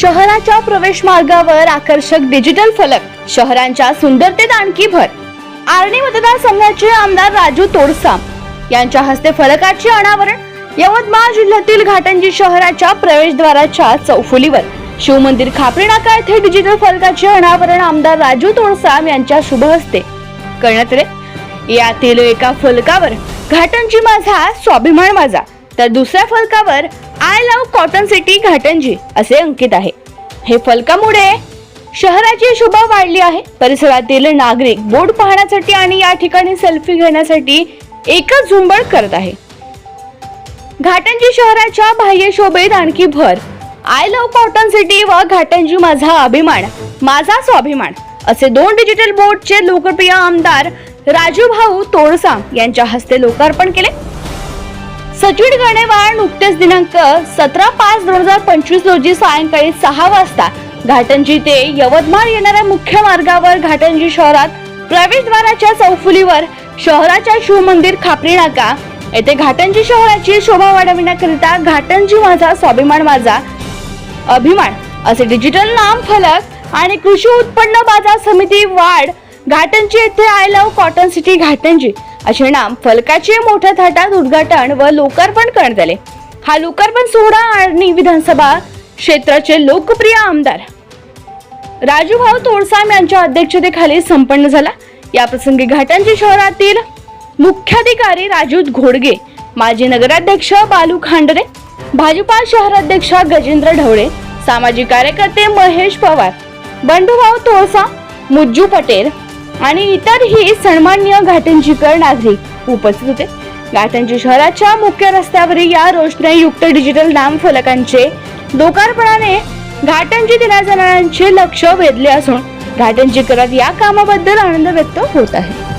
शहराच्या प्रवेश मार्गावर आकर्षक डिजिटल फलक शहरांच्या सुंदरतेत आणखी भर. आर्णी मतदारसंघाचे आमदार राजू तोडसाम यांच्या हस्ते फलकाचे अनावरण यवतमाळ जिल्ह्यातील घाटंजी शहराच्या प्रवेशद्वाराच्या चौफुलीवर. शिवमंदिर खापरी नाका येथे डिजिटल फलकाचे अनावरण आमदार राजू तोडसाम यांच्या शुभ हस्ते. करण्यात आले यातील एका फलकावर घाटंजी माझा स्वाभिमान माझा तर दुसऱ्या फलकावर I love cotton city Ghatanji असे अंकित आहे. हे फलकामुळे शहराची शोभा वाढली आहे. परिसरातील नागरिक बोर्ड पाहण्यासाठी आणि या ठिकाणी सेल्फी घेण्यासाठी एकच झुंबड करत आहे. घाटंजी शहराच्या बाह्य शोभेत आणखी भर. आय लव्ह कॉटन सिटी व घाटंजी माझा अभिमान माझा स्वाभिमान असे दोन डिजिटल बोर्डचे लोकप्रिय आमदार राजू भाऊ तोडसाम यांच्या हस्ते लोकार्पण केले. सचिन गणेवाळ नुकतेच दिनांक सतरा पाच दोन हजार पंचवीस रोजी सायंकाळी सहा वाजता घाटंजी ते यवतमाळ येणाऱ्या मुख्य मार्गावर घाटंजी शहरात प्रवेशद्वाराच्या चौफुलीवर शहराच्या शिवमंदिर खापरी नाका. येथे घाटंजी शहराची शोभा वाढविण्याकरिता घाटंजी माझा स्वाभिमान माझा अभिमान. असे डिजिटल नाम फलक आणि कृषी उत्पन्न बाजार समिती वाढ घाटंजी येथे I love cotton city Ghatanji. असे नाम फलकाचे मोठ्या थाटात उद्घाटन व लोकार्पण करण्यात आले. हा लोकार्पण सोहळा आणि विधानसभा क्षेत्राचे लोकप्रिय आमदार राजूभाऊ तोडसाम यांच्या अध्यक्षतेखाली संपन्न झाला. या प्रसंगी घाटांचे शहरातील मुख्याधिकारी राजू घोडगे माजी नगराध्यक्ष बालू खांडरे भाजपा शहराध्यक्ष गजेंद्र ढवळे सामाजिक कार्यकर्ते महेश पवार बंडूभाऊ तोळसा मुज्जू पटेल आणि इतरही सन्मान्य घाटंजीकर नागरिक उपस्थित होते. घाटंजी शहराच्या मुख्य रस्त्यावरील या रोषणाईयुक्त डिजिटल नाम फलकांचे लोकार्पणाने घाटंजी दिनाजनांचे लक्ष वेधले असून घाटंजीकरात या कामाबद्दल आनंद व्यक्त होत आहे.